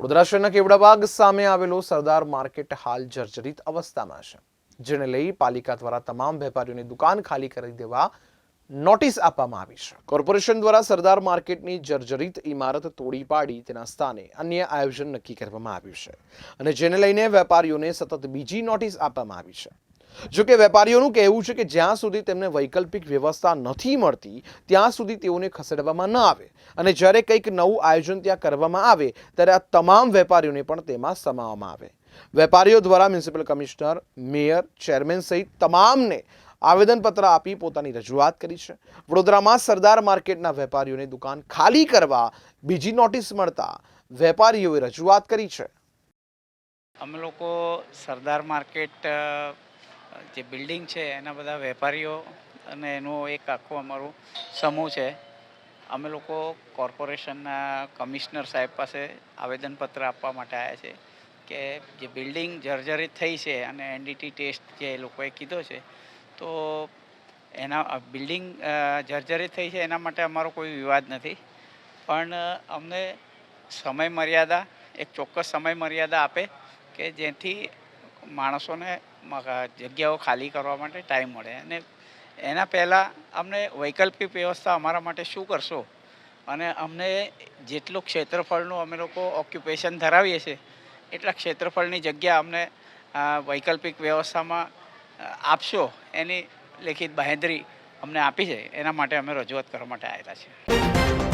વડોદરા શહેરના કેવડાબાગ સામે આવેલો સરદાર માર્કેટ હાલ જર્જરિત અવસ્થામાં છે. જેને લઈ પાલિકા દ્વારા તમામ વેપારીઓની દુકાન ખાલી કરી દેવા નોટિસ આપવામાં આવી છે. કોર્પોરેશન દ્વારા સરદાર માર્કેટની જર્જરિત ઇમારત તોડી પાડી તેના સ્થાને અન્ય આયોજન નક્કી કરવામાં આવ્યું છે. અને જેને લઈને વેપારીઓને સતત બીજી નોટિસ આપવામાં આવી છે. જો કે વેપારીઓનું કહેવું છે કે જ્યાં સુધી તેમને વૈકલ્પિક વ્યવસ્થા નથી મળતી, ત્યાં સુધી તેઓને ખસેડવામાં ન આવે. અને જ્યારે કંઈક નવું આયોજન ત્યાં કરવામાં આવે, ત્યારે આ તમામ વેપારીઓને પણ તેમાં સમાવવામાં આવે. વેપારીઓ દ્વારા મ્યુનિસિપલ કમિશનર, મેયર, ચેરમેન સહિત તમામને આવેદનપત્ર આપી પોતાની રજૂઆત કરી છે. વડોદરામાં સરદાર માર્કેટના વેપારીઓને દુકાન ખાલી કરવા બીજી નોટિસ મળતા વેપારીઓએ રજૂઆત કરી છે. અમે લોકો સરદાર માર્કેટ જે બિલ્ડિંગ છે, એના બધા વેપારીઓ અને એનું એક આખું અમારું સમૂહ છે. અમે લોકો કોર્પોરેશનના કમિશનર સાહેબ પાસે આવેદનપત્ર આપવા માટે આવ્યા છે કે જે બિલ્ડિંગ જર્જરિત થઈ છે અને એનડીટી ટેસ્ટ જે લોકોએ કીધો છે, તો એના બિલ્ડિંગ જર્જરિત થઈ છે એના માટે અમારો કોઈ વિવાદ નથી. પણ અમને સમય મર્યાદા, એક ચોક્કસ સમય મર્યાદા આપે કે જેથી માણસોને જગ્યાઓ ખાલી કરવા માટે ટાઈમ મળે. અને એના પહેલાં અમને વૈકલ્પિક વ્યવસ્થા અમારા માટે શું કરશો? અને અમને જેટલું ક્ષેત્રફળનું અમે લોકો ઓક્યુપેશન ધરાવીએ છીએ, એટલા ક્ષેત્રફળની જગ્યા અમને વૈકલ્પિક વ્યવસ્થામાં આપશો. એની લેખિત બાહેંધરી અમને આપી છે. એના માટે અમે રજૂઆત કરવા માટે આવેલા છે